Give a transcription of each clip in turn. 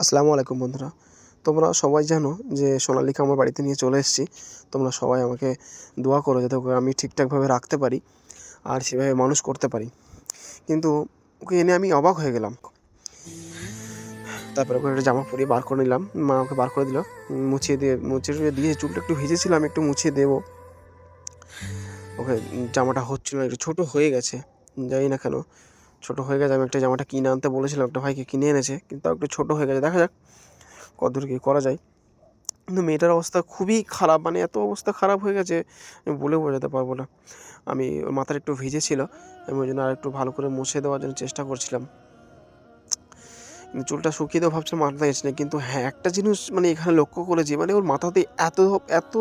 আসসালামু আলাইকুম বন্ধুরা। তোমরা সবাই জানো যে সোনালিকা আমার বাড়িতে নিয়ে চলে এসেছি। তোমরা সবাই আমাকে দোয়া করো যাতে ওকে আমি ঠিকঠাকভাবে রাখতে পারি আর সেভাবে মানুষ করতে পারি। কিন্তু ওকে এনে আমি অবাক হয়ে গেলাম। তারপরে ওকে একটা জামা পরিয়ে বার করে নিলাম। মা ওকে বার করে দিল। মুছিয়ে দিয়ে মুছিয়ে দিয়ে চুলটা একটু ভিজেছিলাম, একটু মুছিয়ে দেবো। ওকে জামাটা হচ্ছিল একটু ছোটো হয়ে গেছে। জানি না কেন। ছোটো হয়ে গেছে, আমি একটা জামাটা কিনে আনতে বলেছিলাম, একটা ভাইকে কিনে এনেছে, কিন্তু একটু ছোটো হয়ে গেছে। দেখা যাক কতদূর কী করা যায়। কিন্তু মেয়েটার অবস্থা খুবই খারাপ মানে এত অবস্থা খারাপ হয়ে গেছে, আমি বলে বোঝাতে পারব না। আমি ওর মাথাটা একটু ভিজে ছিল, আমি ওই জন্য আর একটু ভালো করে মুছে দেওয়ার জন্য চেষ্টা করছিলাম। চুলটা শুকিয়ে দেওয়া ভাবছিলাম মাথা গেছে না। কিন্তু হ্যাঁ একটা জিনিস মানে এখানে লক্ষ্য করেছি মানে ওর মাথাতে এত এত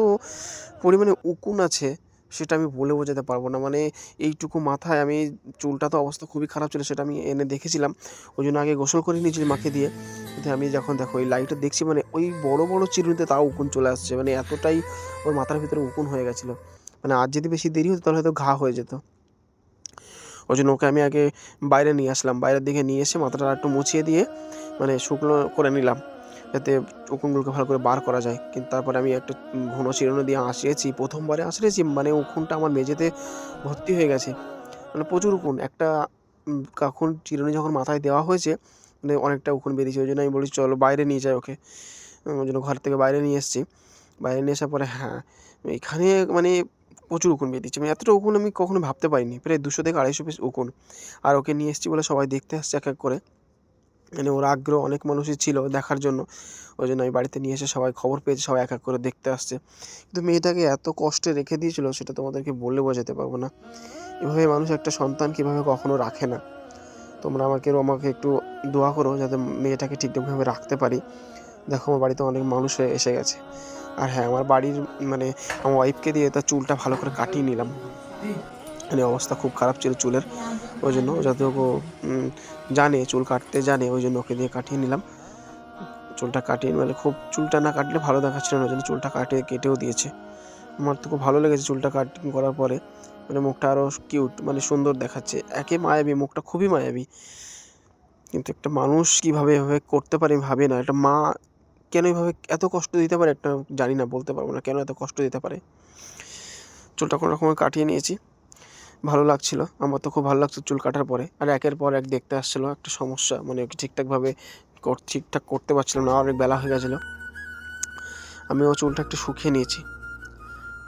পরিমাণে উকুন আছে সেটা আমি বলে বোঝাতে পারব না। মানে এইটুকু মাথায় আমি, চুলটা তো অবস্থা খুবই খারাপ ছিল, সেটা আমি এনে দেখেছিলাম। ওই জন্য আগে গোসল করে নিয়েছিলাম মাকে দিয়ে। কিন্তু আমি যখন দেখো, ওই লাইটটা দেখছি মানে ওই বড় বড় চিরুনিতে তাও উকুন চলে আসছে। মানে এতটাই ওর মাথার ভিতরে উকুন হয়ে গেছিল। মানে আজ যদি বেশি দেরি হতো, তাহলে হয়তো ঘা হয়ে যেত। ওই জন্য ওকে আমি আগে বাইরে নিয়ে আসলাম। বাইরের দিকে নিয়ে এসে মাথাটা একটু মুছিয়ে দিয়ে মানে শুকনো করে নিলাম। যাতে উকুনগুলোকে ভালো করে বার করা যায়। কিন্তু তারপরে আমি একটা ঘন চিরুনি দিয়ে আঁচড়েছি প্রথমবারে আঁচড়েছি মানে উকুনটা আমার মেঝেতে ভর্তি হয়ে গেছে। মানে প্রচুর উকুন একটা কখন চিরুনি যখন মাথায় দেওয়া হয়েছে মানে অনেকটা উকুন বেরিয়েছে ওই জন্য আমি বলি চলো বাইরে নিয়ে যাই ওকে। ওই জন্য ঘর থেকে বাইরে নিয়ে এসেছি। বাইরে নিয়ে আসার পরে হ্যাঁ এখানে মানে প্রচুর উকুন বেরিয়েছে মানে এতটা উকুন আমি কখনো ভাবতে পারিনি, প্রায় দুশো থেকে আড়াইশো পিস উকুন আর ওকে নিয়ে এসেছি বলে সবাই দেখতে আসছে এক এক করে। মানে ওর আগ্রহ অনেক মানুষই ছিল দেখার জন্য। ওই জন্য আমি বাড়িতে নিয়ে এসে সবাই খবর পেয়েছে, সবাই এক এক করে দেখতে আসছে। কিন্তু মেয়েটাকে এত কষ্টে রেখে দিয়েছিল সেটা তোমাদেরকে বলে বোঝাতে পারব না। এভাবে মানুষ একটা সন্তান কীভাবে কখনো রাখে না। তোমরা আমাকে আমাকে একটু দোয়া করো যাতে মেয়েটাকে ঠিকঠাকভাবে রাখতে পারি। দেখো আমার বাড়িতে অনেক মানুষ হয়ে এসে গেছে। আর হ্যাঁ আমার বাড়ির মানে আমার ওয়াইফকে দিয়ে তার চুলটা ভালো করে কাটিয়ে নিলাম। মানে অবস্থা খুব খারাপ ছিল চুলের। ওই জন্য যাতে ও জানে, চুল কাটতে জানে ওই জন্য ওকে দিয়ে কাটিয়ে নিলাম। চুলটা কাটিয়ে মানে খুব চুলটা না কাটলে ভালো দেখাচ্ছিল না, ওই জন্য চুলটা কাটিয়ে কেটেও দিয়েছে। আমার তো খুব ভালো লেগেছে চুলটা কাটিং, করার পরে। মানে মুখটা আরও কিউট মানে সুন্দর দেখাচ্ছে। একে মায়াবী, মুখটা খুবই মায়াবী। কিন্তু একটা মানুষ কীভাবে এভাবে করতে পারে ভাবি না। একটা মা কেন এইভাবে এত কষ্ট দিতে পারে? একটা জানি না, বলতে পারব না, কেন এত কষ্ট দিতে পারে? চুলটা কোনো রকমে কাটিয়ে নিয়েছি। ভালো লাগছিল। আমার তো খুব ভালো লাগতো চুল কাটার পরে। আর একের পর এক দেখতে আসছিল, একটা সমস্যা মানে ঠিকঠাকভাবে ঠিকঠাক করতে পারছিলাম না, অনেক বেলা হয়ে গেছিল। আমি ও চুলটা একটু শুকিয়ে নিয়েছি।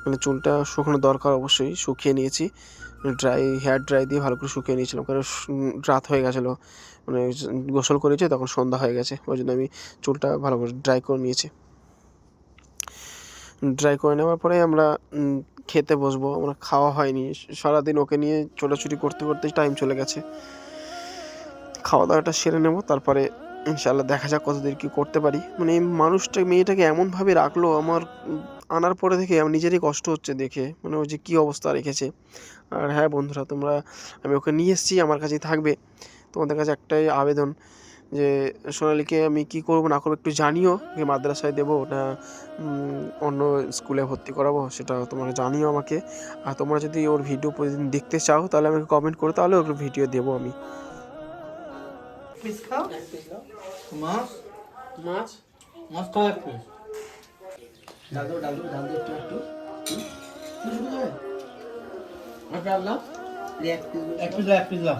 মানে চুলটা শুকানো দরকার অবশ্যই, শুকিয়ে নিয়েছি। ড্রাই, হেয়ার ড্রাই দিয়ে ভালো করে শুকিয়ে নিয়েছিলাম, কারণ রাত হয়ে গেছিল। মানে গোসল করেছে, তখন সন্ধ্যা হয়ে গেছে। ওই জন্য আমি চুলটা ভালো করে ড্রাই করে নিয়েছি। ড্রাই করে নেওয়ার পরে আমরা খেতে বসবো, আমরা খাওয়া হয়নি। সারাদিন ওকে নিয়ে ছোটাছুটি করতে করতে টাইম চলে গেছে। খাওয়া দাওয়াটা সেরে নেব, তারপরে ইনশাল্লাহ দেখা যাক কতদূর কী করতে পারি। মানে মানুষটা, মেয়েটাকে এমনভাবে রাখল, আমার আনার পরে দেখে আমার নিজেরই কষ্ট হচ্ছে দেখে। মানে ওই যে কী অবস্থা রেখেছে। আর হ্যাঁ বন্ধুরা, তোমরা, আমি ওকে নিয়ে এসেছি, আমার কাছেই থাকবে। তোমাদের কাছে একটাই আবেদন যে সোনালিকে আমি কী করব না করব একটু জানিও যে মাদ্রাসায় দেবো না অন্য স্কুলে ভর্তি করাবো সেটা তোমরা জানিও আমাকে। আর তোমরা যদি ওর ভিডিও প্রতিদিন দেখতে চাও তাহলে আমাকে কমেন্ট করো তাহলে ওর ভিডিও দেবো আমি। মাছ? মাছ? মাছ খাও এক পিস ডাল দাও ডাল দাও ডাল দাও একটু একটু। আর এই এক পিস এক পিস দাও, এক পিস দাও।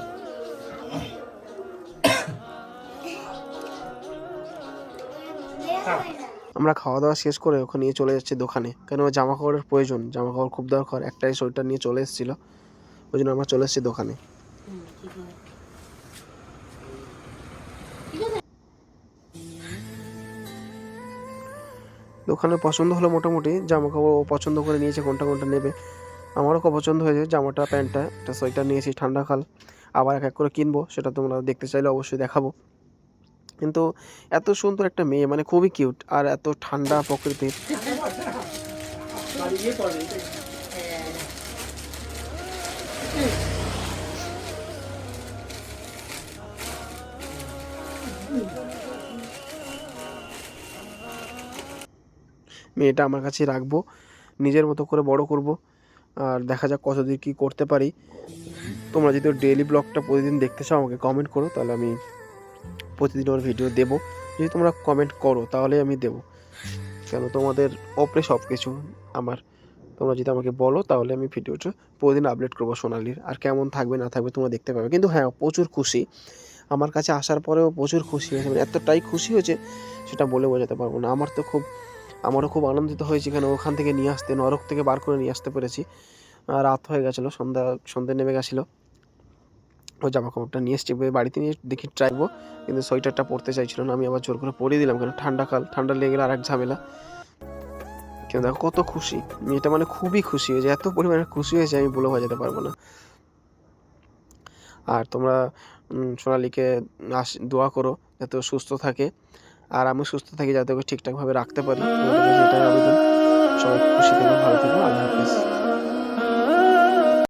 আমরা খাওয়া দাওয়া শেষ করে ওখানে নিয়ে চলে যাচ্ছি দোকানে। কেন জামা কাপড়ের প্রয়োজন? জামা কাপড় খুব দরকার। একটাই সোয়েটার নিয়ে চলে এসেছিল। ওই জন্য আমরা চলে এসেছি দোকানে। দোকানে পছন্দ হলো মোটামুটি। জামা কাপড় পছন্দ করে নিয়েছে কোনটা কোনটা নেবে। আমারও খুব পছন্দ হয়েছে। জামাটা, প্যান্টটা, একটা সোয়েটার নিয়েছি ঠান্ডাকাল আবার এক এক করে কিনবো, সেটা তোমরা দেখতে চাইলে অবশ্যই দেখাবো। কিন্তু এত সুন্দর একটা মেয়ে মানে খুবই কিউট আর এত ঠান্ডা প্রকৃতির। মেয়েটা আমার কাছে রাখব, নিজের মতো করে বড় করব, আর দেখা যাক কতদূর কী করতে পারি। তোমরা যদি ডেইলি ব্লগটা প্রতিদিন দেখতে চাও, আমাকে কমেন্ট করো, তাহলে আমি প্রতিদিন ওর ভিডিও দেবো। যদি তোমরা কমেন্ট করো, তাহলে আমি দেবো। কেন? তোমাদের ওপরে সব কিছু আমার। তোমরা যদি আমাকে বলো, তাহলে আমি ভিডিওটা প্রতিদিন আপলোড করব সোনালির। আর কেমন থাকবে, না থাকবে তোমরা দেখতে পাবে। কিন্তু হ্যাঁ প্রচুর খুশি। আমার কাছে আসার পরেও প্রচুর খুশি হয়েছে। মানে এতটাই খুশি হয়েছে, সেটা বলে বোঝাতে পারব না। আমার তো খুব, আমারও খুব আনন্দিত হয়েছে। কেন? ওখান থেকে নিয়ে আসতে, নরক থেকে বার করে নিয়ে আসতে পেরেছি। রাত হয়ে গেছিল, সন্ধ্যা, সন্ধ্যে নেমে গেছিল। ও জামা কাপড়টা নিয়ে এসছি। বাড়িতে নিয়ে দেখি ট্রাইবো কিন্তু সোয়েটারটা পরতে চাইছিল না, আমি আবার জোর করে পরিয়ে দিলাম কেন? ঠান্ডা কাল, ঠান্ডা লেগে গেলে আর এক ঝামেলা। কিন্তু দেখো কত খুশি। মেয়েটা মানে খুবই খুশি হয়েছে। এত পরিমাণে খুশি হয়েছে আমি বলে বোঝাতে পারব না। আর তোমরা সোনালিকে আস, দোয়া করো যাতে সুস্থ থাকে। আর আমি সুস্থ থাকি যাতে ওকে ঠিকঠাকভাবে রাখতে পারি। সবাই খুশি থেকো, ভালো থেকো। আল্লাহ